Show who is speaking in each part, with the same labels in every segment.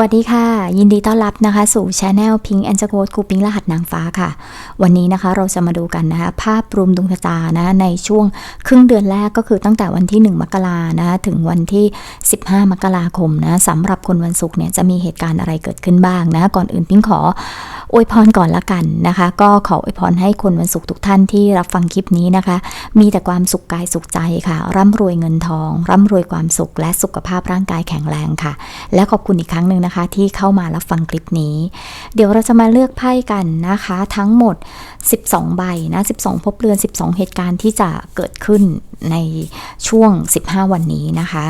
Speaker 1: สวัสดีค่ะ ยินดีต้อนรับนะคะ สู่ช anel Pink and c o d ครูปิงรหัสนางฟ้าค่ะ วันนี้นะคะเราจะมาดูกันนะคะ ภาพรวมดวงชะตานะในช่วงครึ่งเดือนแรกก็คือตั้งแต่วันที่ 1 มกรานะคะถึงวันที่ 15 มกราคมนะสำหรับคนวันศุกร์เนี่ยจะมีเหตุการณ์อะไรเกิดขึ้นบ้างนะ ก่อนอื่นพิงขออวยพรก่อนละกันนะคะ ก็ขออวยพรให้คนวันศุกร์ทุกท่านที่รับฟังคลิปนี้นะคะ มีแต่ความสุขกายสุขใจค่ะ ร่ำรวยเงินทอง ร่ำรวยความสุขและสุขภาพร่างกายแข็งแรงค่ะ และขอบคุณอีกครั้งหนึ่งนะคะที่เข้ามารับฟังคลิปนี้ เดี๋ยวเราจะมาเลือกไพ่กันนะคะ ทั้งหมด 12 ใบนะ12 พบเรือน 12 เหตุการณ์ที่จะเกิดขึ้นในช่วง 15 วันนี้นะคะ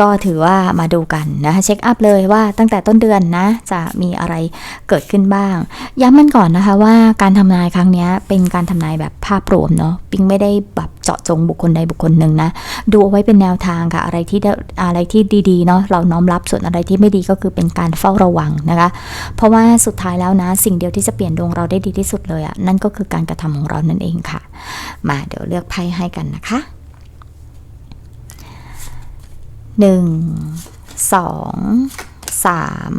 Speaker 1: ก็ถือว่ามาดูกันนะคะเช็คอัพเลยว่าตั้งแต่ต้นเดือนนะ จะมีอะไรเกิดขึ้นบ้าง ย้ำมันก่อนนะคะว่าการทำนายครั้งนี้เป็นการทำนายแบบภาพรวมเนาะปิงไม่ได้แบบเจาะจงบุคคลใดบุคคลหนึ่งนะ ดูเอาไว้เป็นแนวทางค่ะ อะไรที่ได้อะไรที่ดีๆเนาะเราน้อมรับส่วนอะไรที่ไม่ดีก็คือเป็นการเฝ้าระวังนะคะ เพราะว่าสุดท้ายแล้วนะ สิ่งเดียวที่จะเปลี่ยนดวงเราได้ดีที่สุดเลยอะ่ะนั่นก็คือการกระทำของเรานั่นเองค่ะ มาเดี๋ยวเลือกไพ่ให้กันนะคะ หนึ่งสองสาม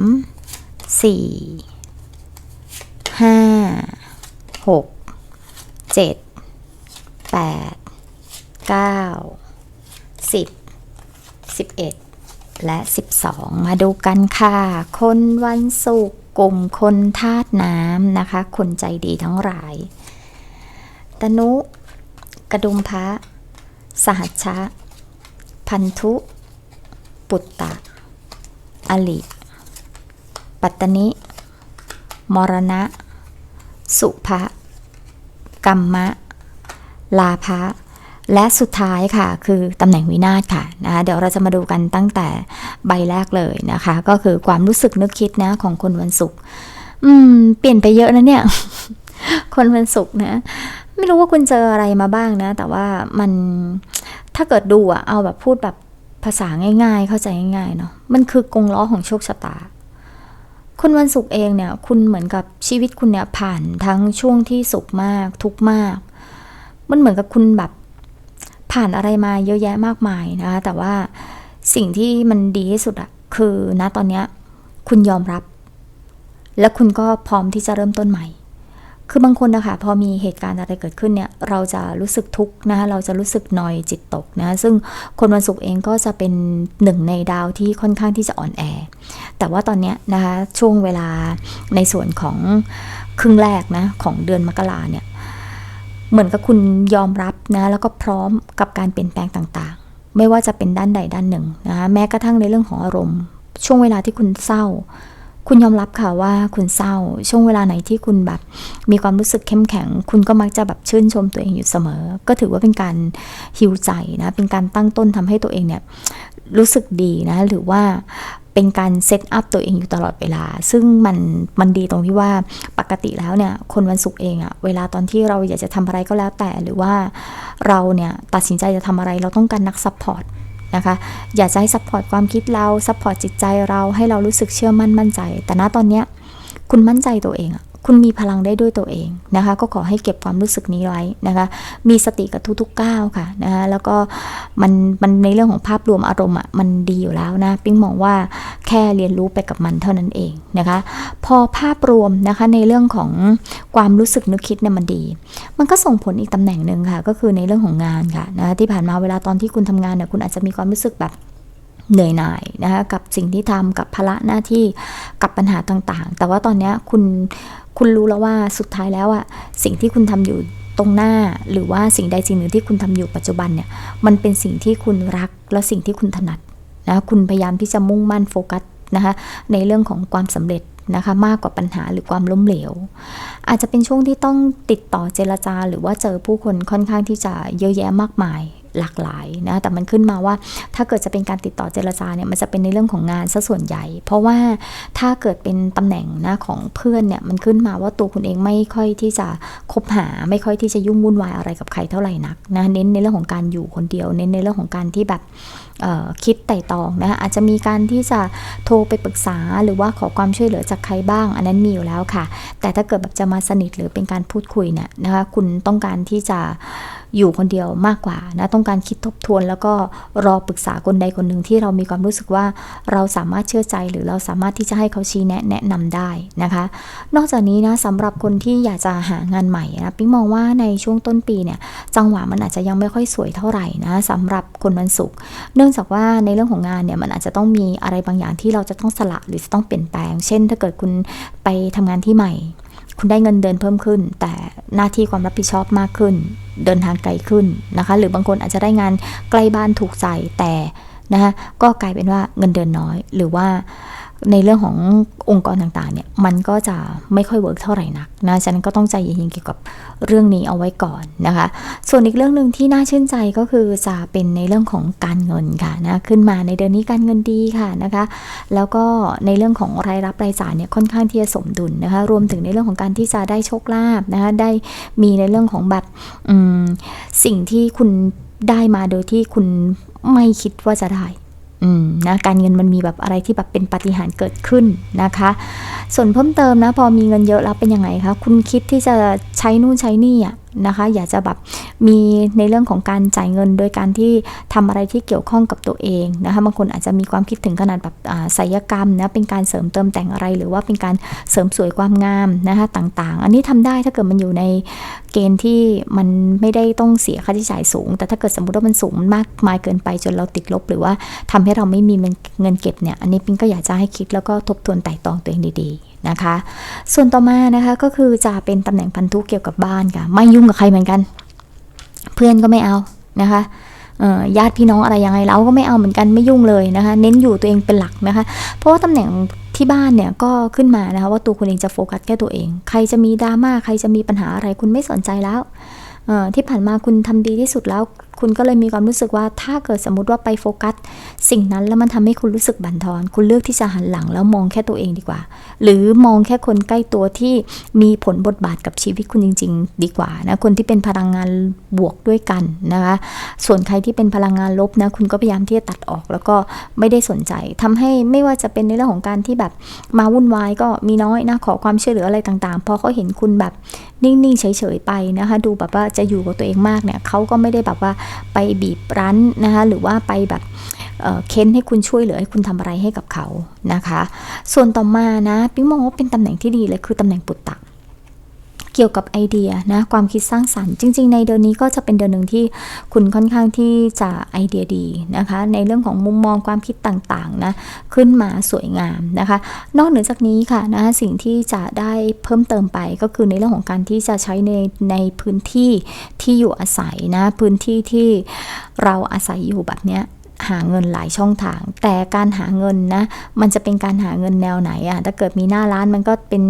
Speaker 1: สี่ห้าหกเจ็ดแปดเก้าสิบสิบเอ็ดและสิบสองมาดูกันค่ะ คนวันศุกร์กลุ่มคนธาตุน้ำนะคะ คนใจดีทั้งหลาย ตนุ กระดุมพระ สหัชชะ พันธุ ปุตตะ อลิ ปัตตนิ มรณะ สุภะกัมมะ ลาภะและสุดท้ายค่ะ คือตำแหน่งวินาศค่ะนะคะเดี๋ยวเราจะมาดูกันตั้งแต่ใบแรกเลยนะคะ ก็คือความรู้สึกนึกคิดนะของคนวันศุกร์อืม เปลี่ยนไปเยอะนะเนี่ย คนวันศุกร์นะ ไม่รู้ว่าคุณเจออะไรมาบ้างนะ แต่ว่ามันถ้าเกิดดูอะเอาแบบพูดแบบ ภาษาง่าย ๆ เข้าใจง่ายๆเนาะมันคือกงล้อของโชคชะตา คุณวันศุกร์เองเนี่ย คุณเหมือนกับชีวิตคุณเนี่ยผ่านทั้งช่วงที่สุขมาก ทุกมาก มันเหมือนกับคุณแบบผ่านอะไรมาเยอะแยะมากมายนะคะแต่ว่าสิ่งที่มันดีที่สุดอะคือณตอนเนี้ยคุณยอมรับ และคุณก็พร้อมที่จะเริ่มต้นใหม่ คือบางคนนะคะพอมีเหตุการณ์อะไรเกิดขึ้นเนี่ยเราจะรู้สึกทุกข์นะคะเราจะรู้สึกนอยจิตตกนะซึ่งคนวันศุกร์เองก็จะเป็นหนึ่งในดาวที่ค่อนข้างที่จะอ่อนแอ แต่ว่าตอนนี้นะคะช่วงเวลาในส่วนของครึ่งแรกนะของเดือนมกราเนี่ยเหมือนกับคุณยอมรับนะแล้วก็พร้อมกับการเปลี่ยนแปลงต่างๆ ไม่ว่าจะเป็นด้านใดด้านหนึ่งนะะแม้กระทั่งในเรื่องของอารมณ์ ช่วงเวลาที่คุณเศร้า คุณยอมรับค่ะว่าคุณเศร้าช่วงเวลาไหนที่คุณแบบมีความรู้สึกเข้มแข็ง คุณก็มักจะแบบชื่นชมตัวเองอยู่เสมอ ก็ถือว่าเป็นการฮิวใจนะเป็นการตั้งต้นทำให้ตัวเองเนี่ยรู้สึกดีนะหรือว่าเป็นการเซตอัพตัวเองอยู่ตลอดเวลา ซึ่งมันมันดีตรงที่ว่าปกติแล้วเนี่ยคนวันศุกร์เองอะเวลาตอนที่เราอยากจะทำอะไรก็แล้วแต่ หรือว่าเราเนี่ยตัดสินใจจะทำอะไรเราต้องการนักซัพพอร์ต นะคะ อยากจะให้ซัพพอร์ตความคิดเราซัพพอร์ตจิตใจเราให้เรารู้สึกเชื่อมั่นมั่นใจ แต่ณตอนเนี้ยคุณมั่นใจตัวเองอะ คุณมีพลังได้ด้วยตัวเองนะคะ ก็ขอให้เก็บความรู้สึกนี้ไว้นะคะ มีสติกับทุกๆก้าวค่ะนะคะแล้วก็มันมันในเรื่องของภาพรวมอารมณ์อะมันดีอยู่แล้วนะ ปิ๊งมองว่าแค่เรียนรู้ไปกับมันเท่านั้นเองนะคะ พอภาพรวมนะคะในเรื่องของความรู้สึกนึกคิดเนี่ยมันดี มันก็ส่งผลอีกตำแหน่งหนึ่งค่ะ ก็คือในเรื่องของงานค่ะนะที่ผ่านมาเวลาตอนที่คุณทำงานเนี่ยคุณอาจจะมีความรู้สึกแบบ เหนื่อยหน่ายนะคะกับสิ่งที่ทำกับภาระหน้าที่กับปัญหาต่างๆ แต่ว่าตอนนี้คุณคุณรู้แล้วว่าสุดท้ายแล้วอะสิ่งที่คุณทำอยู่ตรงหน้าหรือว่าสิ่งใดสิ่งหนึ่งที่คุณทำอยู่ปัจจุบันเนี่ยมันเป็นสิ่งที่คุณรักและสิ่งที่คุณถนัดนะคุณพยายามที่จะมุ่งมั่นโฟกัสนะคะในเรื่องของความสำเร็จนะคะมากกว่าปัญหาหรือความล้มเหลว อาจจะเป็นช่วงที่ต้องติดต่อเจรจา หรือว่าเจอผู้คนค่อนข้างที่จะเยอะแยะมากมาย หลากหลายนะแต่มันขึ้นมาว่าถ้าเกิดจะเป็นการติดต่อเจรจาเนี่ยมันจะเป็นในเรื่องของงานซะส่วนใหญ่ เพราะว่าถ้าเกิดเป็นตำแหน่งนะของเพื่อนเนี่ยมันขึ้นมาว่าตัวคุณเองไม่ค่อยที่จะคบหาไม่ค่อยที่จะยุ่งวุ่นวายอะไรกับใครเท่าไหร่นักนะเน้นในเรื่องของการอยู่คนเดียว เน้นในเรื่องของการที่แบบคิดไต่ตองนะคะอาจจะมีการที่จะโทรไปปรึกษาหรือว่าขอความช่วยเหลือจากใครบ้าง อันนั้นมีอยู่แล้วค่ะ แต่ถ้าเกิดแบบจะมาสนิทหรือเป็นการพูดคุยเนี่ยนะคะคุณต้องการที่จะ อยู่คนเดียวมากกว่านะต้องการคิดทบทวน แล้วก็รอปรึกษาคนใดคนหนึ่งที่เรามีความรู้สึกว่าเราสามารถเชื่อใจหรือเราสามารถที่จะให้เขาชี้แนะแนะนำได้นะคะ นอกจากนี้นะสำหรับคนที่อยากจะหางานใหม่นะปิ๊งมองว่าในช่วงต้นปีเนี่ยจังหวะมันอาจจะยังไม่ค่อยสวยเท่าไหร่นะสำหรับคนวันศุกร์เนื่องจากว่าในเรื่องของงานเนี่ยมันอาจจะต้องมีอะไรบางอย่างที่เราจะต้องสละหรือจะต้องเปลี่ยนแปลง เช่น ถ้าเกิดคุณไปทำงานที่ใหม่ คุณได้เงินเดือนเพิ่มขึ้น แต่หน้าที่ความรับผิดชอบมากขึ้น เดินทางไกลขึ้นนะคะ หรือบางคนอาจจะได้งานใกล้บ้านถูกใจแต่นะคะก็กลายเป็นว่าเงินเดือนน้อยหรือว่า ในเรื่องขององค์กรต่างๆเนี่ยมันก็จะไม่ค่อยเวิร์กเท่าไหร่นักนะฉะนั้นก็ต้องใจเย็นๆเกี่ยวกับเรื่องนี้เอาไว้ก่อนนะคะ ส่วนอีกเรื่องหนึ่งที่น่าชื่นใจก็คือจะเป็นในเรื่องของการเงินค่ะนะขึ้นมาในเดือนนี้การเงินดีค่ะนะคะ แล้วก็ในเรื่องของรายรับรายจ่ายเนี่ยค่อนข้างที่จะสมดุลนะคะรวมถึงในเรื่องของการที่จะได้โชคลาภนะคะได้มีในเรื่องของแบบสิ่งที่คุณได้มาโดยที่คุณไม่คิดว่าจะได้ นะการเงินมันมีแบบอะไรที่แบบเป็นปาฏิหารย์เกิดขึ้นนะคะ ส่วนเพิ่มเติมนะพอมีเงินเยอะแล้วเป็นยังไงคะคุณคิดที่จะใช้นู่นใช้นี่อะ นะคะ อยากจะแบบมีในเรื่องของการจ่ายเงิน โดยการที่ทำอะไรที่เกี่ยวข้องกับตัวเองนะคะบางคนอาจจะมีความคิดถึงขนาดแบบศัลกรรมนะเป็นการเสริมเติมแต่งอะไร หรือว่าเป็นการเสริมสวยความงามนะคะต่างๆ อันนี้ทำได้ถ้าเกิดมันอยู่ในเกณฑ์ที่มันไม่ได้ต้องเสียค่าใช้จ่ายสูง แต่ถ้าเกิดสมมติว่ามันสูงมากมายเกินไปจนเราติดลบ หรือว่าทำให้เราไม่มีเงินเก็บเนี่ยอันนี้ปิงก็อยากจะให้คิดแล้วก็ทบทวนไต่ตรองตัวเองดีๆ นะคะ ส่วนต่อมานะคะก็คือจะเป็นตำแหน่งพันธุเกี่ยวกับบ้านค่ะไม่ยุ่งกับใครเหมือนกัน เพื่อนก็ไม่เอานะคะญาติพี่น้องอะไรยังไงเราก็ไม่เอาเหมือนกันไม่ยุ่งเลยนะคะ เน้นอยู่ตัวเองเป็นหลักนะคะ เพราะว่าตำแหน่งที่บ้านเนี่ยก็ขึ้นมานะคะว่าตัวคุณเองจะโฟกัสแค่ตัวเอง ใครจะมีดราม่าใครจะมีปัญหาอะไรคุณไม่สนใจแล้วที่ผ่านมาคุณทำดีที่สุดแล้วคุณก็เลยมีความรู้สึกว่าถ้าเกิดสมมติว่าไปโฟกัส สิ่งนั้นแล้วมันทำให้คุณรู้สึกบั่นทอน คุณเลือกที่จะหันหลังแล้วมองแค่ตัวเองดีกว่า หรือมองแค่คนใกล้ตัวที่มีผลบทบาทกับชีวิตคุณจริง ๆ ดีกว่านะคนที่เป็นพลังงานบวกด้วยกันนะคะ ส่วนใครที่เป็นพลังงานลบนะคุณก็พยายามที่จะตัดออกแล้วก็ไม่ได้สนใจทำให้ไม่ว่าจะเป็นในเรื่องของการที่แบบมาวุ่นวายก็มีน้อยนะขอความช่วยเหลืออะไรต่างๆพอเขาเห็นคุณแบบนิ่งๆเฉยๆไปนะคะ ดูแบบว่าจะอยู่กับตัวเองมากเนี่ยเขาก็ไม่ได้แบบว่าไปบีบรั้นนะคะหรือว่าไปแบบเค้นให้คุณช่วยเหลือให้คุณทำอะไรให้กับเขานะคะ ส่วนต่อมานะปิ๊งมองว่าเป็นตำแหน่งที่ดีเลยคือตำแหน่งปุตตะ เกี่ยวกับไอเดียนะความคิดสร้างสรรค์ จริง ๆ ในเดือนนี้ก็จะเป็นเดือนหนึ่งที่คุณค่อนข้างที่จะไอเดียดีนะคะ ในเรื่องของมุมมองความคิดต่างๆนะขึ้นมาสวยงามนะคะ นอกเหนือจากนี้ค่ะนะสิ่งที่จะได้เพิ่มเติมไปก็คือในเรื่องของการที่จะใช้ในในพื้นที่ที่อยู่อาศัยนะพื้นที่ที่เราอาศัยอยู่แบบเนี้ย หาเงินหลายช่องทาง แต่การหาเงินนะ มันจะเป็นการหาเงินแนวไหนอะถ้าเกิดมีหน้าร้านมันก็เป็น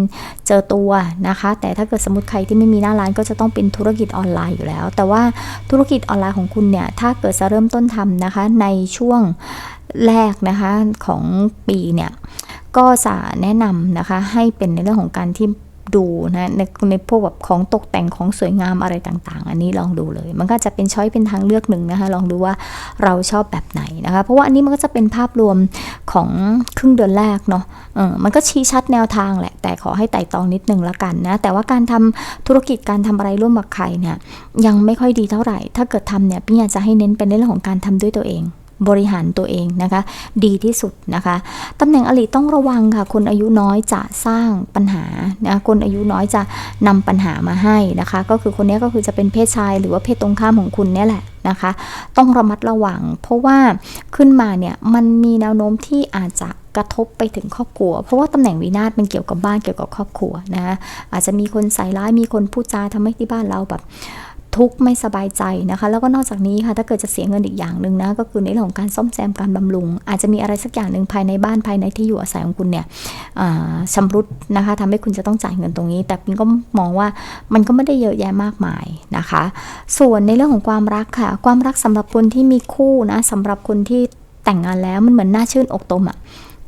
Speaker 1: เจอตัวนะคะ แต่ถ้าเกิดสมมติใครที่ไม่มีหน้าร้านก็จะต้องเป็นธุรกิจออนไลน์อยู่แล้ว แต่ว่าธุรกิจออนไลน์ของคุณเนี่ย ถ้าเกิดจะเริ่มต้นทำนะคะ ในช่วงแรกนะคะของปีเนี่ยก็จะแนะนำนะคะให้เป็นในเรื่องของการที่ ดูนะในในพวกแบบของตกแต่งของสวยงามอะไรต่างๆ อันนี้ลองดูเลย มันก็จะเป็นช้อยเป็นทางเลือกหนึ่งนะคะลองดูว่าเราชอบแบบไหนนะคะ เพราะว่าอันนี้มันก็จะเป็นภาพรวมของครึ่งเดือนแรกเนาะเออมันก็ชี้ชัดแนวทางแหละ แต่ขอให้ไต่ตองนิดนึงละกันนะ แต่ว่าการทำธุรกิจการทำอะไรร่วมกับใครเนี่ยยังไม่ค่อยดีเท่าไหร่ ถ้าเกิดทำเนี่ยพี่อยากจะให้เน้นเป็นในเรื่องของการทำด้วยตัวเอง บริหารตัวเองนะคะ ดีที่สุดนะคะตำแหน่งอลิต้องระวังค่ะ คนอายุน้อยจะสร้างปัญหานะคนอายุน้อยจะนำปัญหามาให้นะคะ ก็คือคนนี้ก็คือจะเป็นเพศชาย หรือว่าเพศตรงข้ามของคุณเนี่ยแหละนะคะ ต้องระมัดระวัง เพราะว่าขึ้นมาเนี่ยมันมีแนวโน้มที่อาจจะกระทบไปถึงครอบครัว เพราะว่าตำแหน่งวินาศมันเกี่ยวกับบ้านเกี่ยวกับครอบครัวนะะอาจจะมีคนใส่ร้ายมีคนพูดจาทำให้ที่บ้านเราแบบ ทุกข์ไม่สบายใจนะคะ แล้วก็นอกจากนี้ค่ะถ้าเกิดจะเสียเงินอีกอย่างหนึ่งนะก็คือในเรื่องของการซ่อมแซมการบำรุง อาจจะมีอะไรสักอย่างหนึ่งภายในบ้านภายในที่อยู่อาศัยของคุณเนี่ยชำรุดนะคะทำให้คุณจะต้องจ่ายเงินตรงนี้ แต่ปิงก็มองว่ามันก็ไม่ได้เยอะแยะมากมายนะคะ ส่วนในเรื่องของความรักค่ะ ความรักสำหรับคนที่มีคู่นะสำหรับคนที่แต่งงานแล้วมันเหมือนน่าชื่นอกตมอะ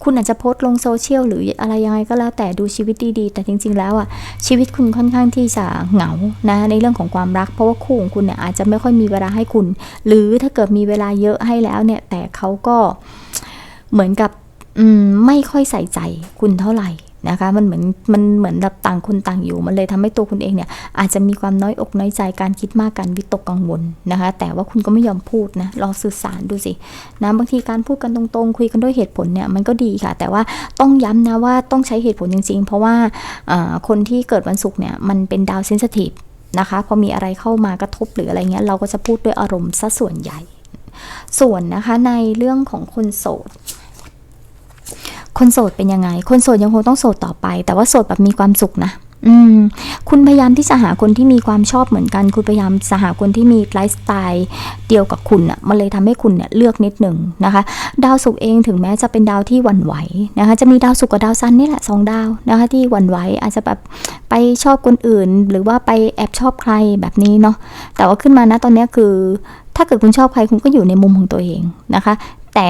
Speaker 1: คุณอาจจะโพสต์ลงโซเชียลหรืออะไรยังไงก็แล้วแต่ดูชีวิตดีๆ แต่จริง ๆ แล้วอะชีวิตคุณค่อนข้างที่จะเหงานะในเรื่องของความรัก เพราะว่าคู่ของคุณเนี่ยอาจจะไม่ค่อยมีเวลาให้คุณ หรือถ้าเกิดมีเวลาเยอะให้แล้วเนี่ยแต่เขาก็เหมือนกับไม่ค่อยใส่ใจคุณเท่าไหร่ นะคะ มันเหมือนมันเหมือนแบบต่างคนต่างอยู่ มันเลยทำให้ตัวคุณเองเนี่ยอาจจะมีความน้อยอกน้อยใจการคิดมากการวิตกกังวลนะคะ แต่ว่าคุณก็ไม่ยอมพูดนะลองสื่อสารดูสินะบางทีการพูดกันตรงๆ คุยกันด้วยเหตุผลเนี่ยมันก็ดีค่ะ แต่ว่าต้องย้ำนะว่าต้องใช้เหตุผลจริง ๆ เพราะว่าคนที่เกิดวันศุกร์เนี่ยมันเป็นดาวเซนซิทีฟนะคะพอมีอะไรเข้ามากระทบหรืออะไรเงี้ยเราก็จะพูดด้วยอารมณ์ซะส่วนใหญ่ ส่วนนะคะในเรื่องของคนโสด คนโสดเป็นยังไง คนโสดยังคงต้องโสดต่อไป แต่ว่าโสดแบบมีความสุขนะอืมคุณพยายามที่จะหาคนที่มีความชอบเหมือนกัน คุณพยายามจะหาคนที่มีไลฟ์สไตล์เดียวกับคุณอะ่ะ มันเลยทำให้คุณเนี่ยเลือกนิดหนึ่งนะคะ ดาวศุกร์เองถึงแม้จะเป็นดาวที่หวั่นไหวนะคะ จะมีดาวศุกร์กับดาวซันนี่แหละสองดาวนะคะที่หวั่นไหวอาจจะแบบไปชอบคนอื่น หรือว่าไปแอบชอบใครแบบนี้เนาะ แต่ว่าขึ้นมานะตอนนี้คือ ถ้าเกิดคุณชอบใครคุณก็อยู่ในมุมของตัวเองนะคะ แต่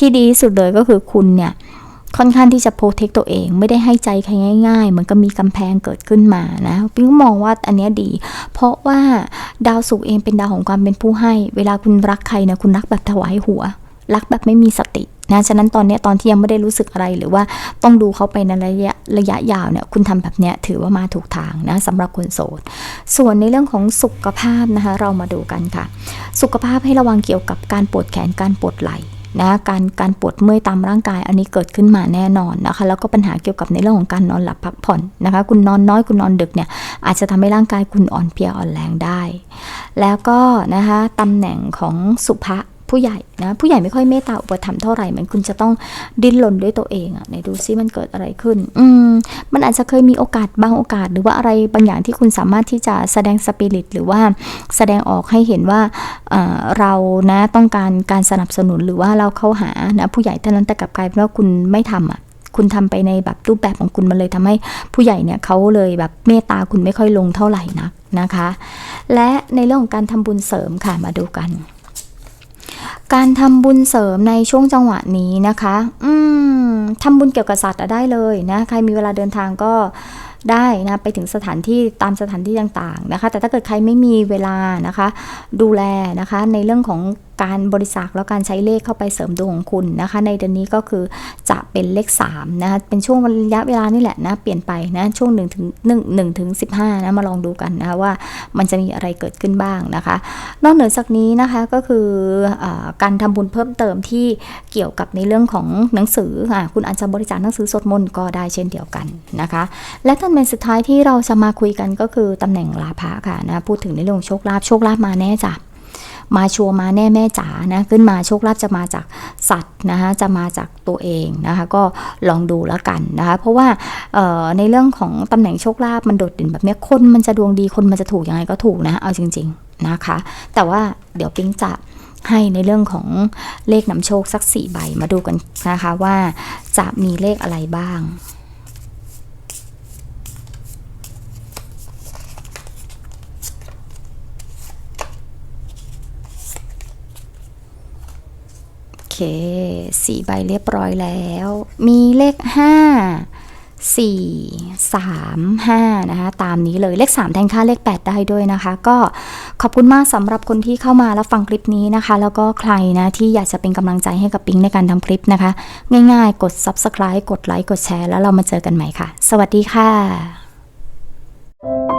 Speaker 1: ที่ดีสุดเลยก็คือคุณเนี่ยค่อนข้างที่จะโปรเทคตัวเอง ไม่ได้ให้ใจใครง่ายๆ เหมือนกับมีกำแพงเกิดขึ้นมานะปิ๊งมองว่าอันนี้ดี เพราะว่าดาวศุกร์เองเป็นดาวของความเป็นผู้ให้ เวลาคุณรักใครนี่ยคุณรักแบบถวายหัว รักแบบไม่มีสตินะฉะนั้นตอนเนี้ยตอนที่ยังไม่ได้รู้สึกอะไรหรือว่าต้องดูเขาไปในระยะระยะยาวเนี่ยคุณทำแบบเนี้ยถือว่ามาถูกทางนะสำหรับคนโสด ส่วนในเรื่องของสุขภาพนะคะเรามาดูกันค่ะ สุขภาพให้ระวังเกี่ยวกับการปวดแขนการปวดไหล่ นะการการปวดเมื่อยตามร่างกายอันนี้เกิดขึ้นมาแน่นอนนะคะ แล้วก็ปัญหาเกี่ยวกับในเรื่องของการนอนหลับพักผ่อนนะคะ คุณนอนน้อยคุณนอนดึกเนี่ยอาจจะทำให้ร่างกายคุณอ่อนเพลียอ่อนแรงได้ แล้วก็นะคะตำแหน่งของสุภะ ผู้ใหญ่นะผู้ใหญ่ไม่ค่อยเมตตาอุปถัมภ์เท่าไหร่เหมือนคุณจะต้องดิ้นรนด้วยตัวเองอะไหนดูซิมันเกิดอะไรขึ้น อืมมันอาจจะเคยมีโอกาสบางโอกาส หรือว่าอะไรบางอย่างที่คุณสามารถที่จะแสดงสปิริตหรือว่าแสดงออกให้เห็นว่าเเรานะต้องการการสนับสนุนหรือว่าเราเข้าหานะผู้ใหญ่เท่านั้นแต่กลับกลายเป็นว่าคุณไม่ทำอะคุณทำไปในแบบรูปแบบของคุณมันเลยทำให้ผู้ใหญ่เนี่ยเขาเลยแบบเมตตาคุณไม่ค่อยลงเท่าไหร่นักนะคะ และในเรื่องของการทำบุญเสริมค่ะมาดูกัน การทำบุญเสริมในช่วงจังหวะนี้นะคะ อืมทำบุญเกี่ยวกับสัตว์ได้เลยนะ ใครมีเวลาเดินทางก็ได้นะไปถึงสถานที่ตามสถานที่ต่างๆนะคะ แต่ถ้าเกิดใครไม่มีเวลานะคะ ดูแลนะคะในเรื่องของ การบริจาคแล้วการใช้เลขเข้าไปเสริมดวงของคุณนะคะ ในเดือนนี้ก็คือจะเป็นเลข3นะคะเป็นช่วงระยะเวลานี่แหละนะเปลี่ยนไปนะช่วง1ถึง1 1ถึง15นะมาลองดูกันนะคะว่ามันจะมีอะไรเกิดขึ้นบ้างนะคะ นอกเหนือจากนี้นะคะก็คืออการทำบุญเพิ่มเติมที่เกี่ยวกับในเรื่องของหนังสือค่ะคุณอาจจะบริจาคหนังสือสวดมนต์ก็ได้เช่นเดียวกันนะคะ และตำแหน่งสุดท้ายที่เราจะมาคุยกันก็คือตำแหน่งลาภะค่ะนะพูดถึงในเรื่องของโชคลาภโชคลาภมาแน่จ้ะ มาชัวร์มาแน่แม่จ๋านะขึ้นมาโชคลาภจะมาจากสัตว์นะคะจะมาจากตัวเองนะคะก็ลองดูแล้วกันนะคะเพราะว่าในเรื่องของตำแหน่งโชคลาภมันโดดเด่นแบบนี้คนมันจะดวงดีคนมันจะถูกยังไงก็ถูกนะเอาจริงๆนะคะ แต่ว่าเดี๋ยวปิ๊งจะให้ในเรื่องของเลขนำโชคสักสี่ใบมาดูกันนะคะว่าจะมีเลขอะไรบ้าง โอเค สี่ใบเรียบร้อยแล้ว มีเลขห้าสี่สามห้านะคะ ตามนี้เลยเลข 3 แทนค่าเลข 8 ได้ด้วยนะคะ ก็ขอบคุณมากสำหรับคนที่เข้ามาแล้วฟังคลิปนี้นะคะ แล้วก็ใครนะที่อยากจะเป็นกำลังใจให้กับปิงในการทำคลิปนะคะ ง่ายๆ กด subscribe กดไลค์กดแชร์แล้วเรามาเจอกันใหม่ค่ะ สวัสดีค่ะ